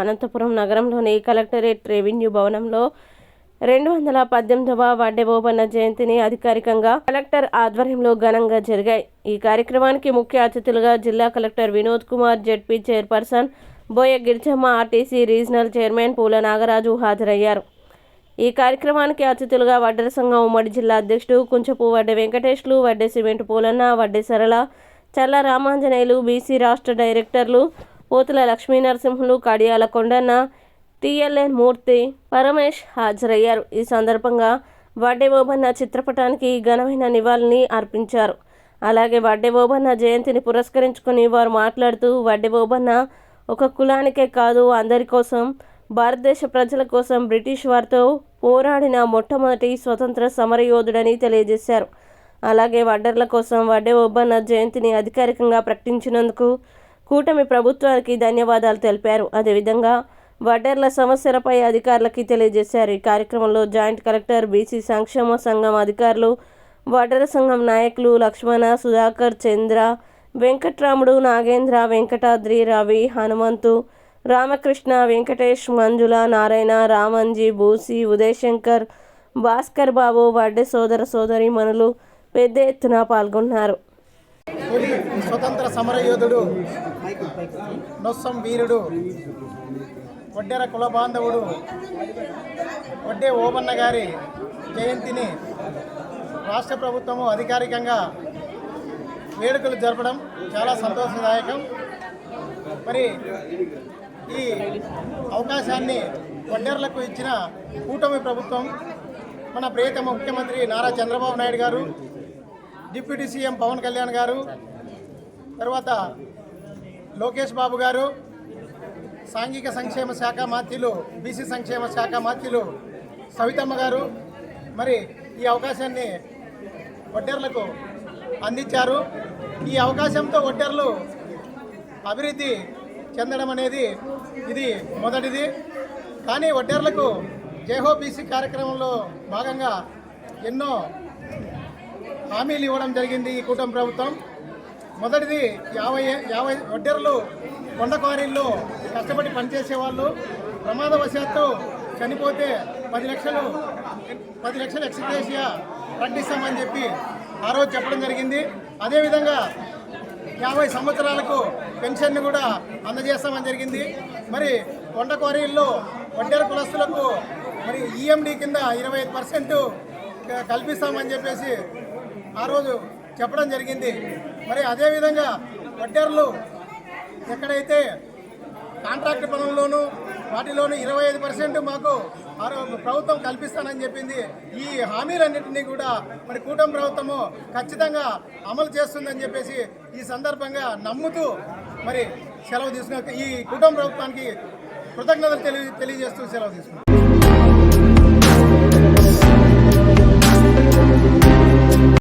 అనంతపురం నగరంలోని collectorate revenue భవనంలో రెండు వందల పద్దెనిమిదవ వడ్డెబోబన్న జయంతిని అధికారికంగా కలెక్టర్ ఆధ్వర్యంలో ఘనంగా జరిగాయి. ఈ కార్యక్రమానికి ముఖ్య అతిథులుగా జిల్లా collector Vinod Kumar ZP chairperson Boya Girijamma RTC regional chairman Pula Nagaraju హాజరయ్యారు. ఈ కార్యక్రమానికి అతిథులుగా వడ్డెర సంఘం ఉమ్మడి జిల్లా అధ్యక్షుడు కుంచపు వడ్డె వెంకటేష్లు వడ్డె సిమెంట్ పూలన్న వడ్డె సరళ చల్ల రామాంజనేయులు బీసీ రాష్ట్ర డైరెక్టర్లు పోతుల లక్ష్మీ నరసింహులు కడియాల కొండన్న టిఎల్ఎన్ మూర్తి పరమేష్ హాజరయ్యారు. ఈ సందర్భంగా వడ్డే ఓబన్న చిత్రపటానికి ఘనమైన నివాళిని అర్పించారు. అలాగే వడ్డే ఓబన్న జయంతిని పురస్కరించుకుని వారు మాట్లాడుతూ వడ్డే ఓబన్న ఒక కులానికే కాదు అందరి కోసం భారతదేశ ప్రజల కోసం బ్రిటిష్ వారితో పోరాడిన మొట్టమొదటి స్వతంత్ర సమరయోధుడని తెలియజేశారు. అలాగే వడ్డర్ల కోసం వడ్డే ఓబన్న జయంతిని అధికారికంగా ప్రకటించినందుకు కూటమి ప్రభుత్వానికి ధన్యవాదాలు తెలిపారు. అదేవిధంగా వడ్డర్ల సమస్యలపై అధికారులకి తెలియజేశారు. ఈ కార్యక్రమంలో జాయింట్ కలెక్టర్ బీసీ సంక్షేమ సంఘం అధికారులు వడ్డర సంఘం నాయకులు లక్ష్మణ సుధాకర్ చంద్ర వెంకట్రాముడు నాగేంద్ర వెంకటాద్రి రవి హనుమంతు రామకృష్ణ వెంకటేష్ మంజుల నారాయణ రామంజీ బూసి ఉదయశంకర్ భాస్కర్ బాబు వడ్డే సోదర సోదరి మనులు పెద్ద ఎత్తున పాల్గొన్నారు. స్వతంత్ర సమరయోధుడు నొస్సం వీరుడు వడ్డెర కుల బాంధవుడు వడ్డే ఓబన్న గారి జయంతిని రాష్ట్ర ప్రభుత్వము అధికారికంగా వేడుకలు జరపడం చాలా సంతోషదాయకం. మరి ఈ అవకాశాన్ని వడ్డెర్లకు ఇచ్చిన కూటమి ప్రభుత్వం మన ప్రియతమ ముఖ్యమంత్రి నారా చంద్రబాబు నాయుడు గారు డిప్యూటీ సీఎం పవన్ కళ్యాణ్ గారు తర్వాత లోకేష్ బాబు గారు సాంఘిక సంక్షేమ శాఖ మాత్యులు బీసీ సంక్షేమ శాఖ మాత్యులు సవితమ్మ గారు మరి ఈ అవకాశాన్ని వడ్డెర్లకు అందించారు. ఈ అవకాశంతో వడ్డెర్లు అభివృద్ధి చెందడం అనేది ఇది మొదటిది. కానీ వడ్డెర్లకు జేహో బీసీ కార్యక్రమంలో భాగంగా ఎన్నో హామీలు ఇవ్వడం జరిగింది ఈ కూటమి ప్రభుత్వం. మొదటిది యాభై యాభై వడ్డెర్లు కొండ క్వారీల్లో కష్టపడి పనిచేసే వాళ్ళు ప్రమాదవశాత్తు చనిపోతే పది లక్షలు పది లక్షలు ఎక్స్గ్రేషియా ప్రకటిస్తామని చెప్పి ఆ రోజు చెప్పడం జరిగింది. అదేవిధంగా యాభై సంవత్సరాలకు పెన్షన్ను కూడా అందజేస్తామని జరిగింది. మరి కొండ క్వారీల్లో వడ్డెర కులస్తులకు మరి ఈఎండి కింద ఇరవై ఐదు పర్సెంట్ కల్పిస్తామని చెప్పేసి ఆ రోజు చెప్పడం జరిగింది. మరి అదేవిధంగా వడ్డర్లు ఎక్కడైతే కాంట్రాక్ట్ పనుల్లోనూ వాటిలోనూ ఇరవై ఐదు పర్సెంట్ మాకు ఆ ప్రభుత్వం కల్పిస్తానని చెప్పింది. ఈ హామీలన్నింటినీ కూడా మరి కూటమి ప్రభుత్వము ఖచ్చితంగా అమలు చేస్తుందని చెప్పేసి ఈ సందర్భంగా నమ్ముతూ మరి సెలవు తీసుకున్న ఈ కూటమి ప్రభుత్వానికి కృతజ్ఞతలు తెలియ తెలియజేస్తూ సెలవు తీసుకున్నాం.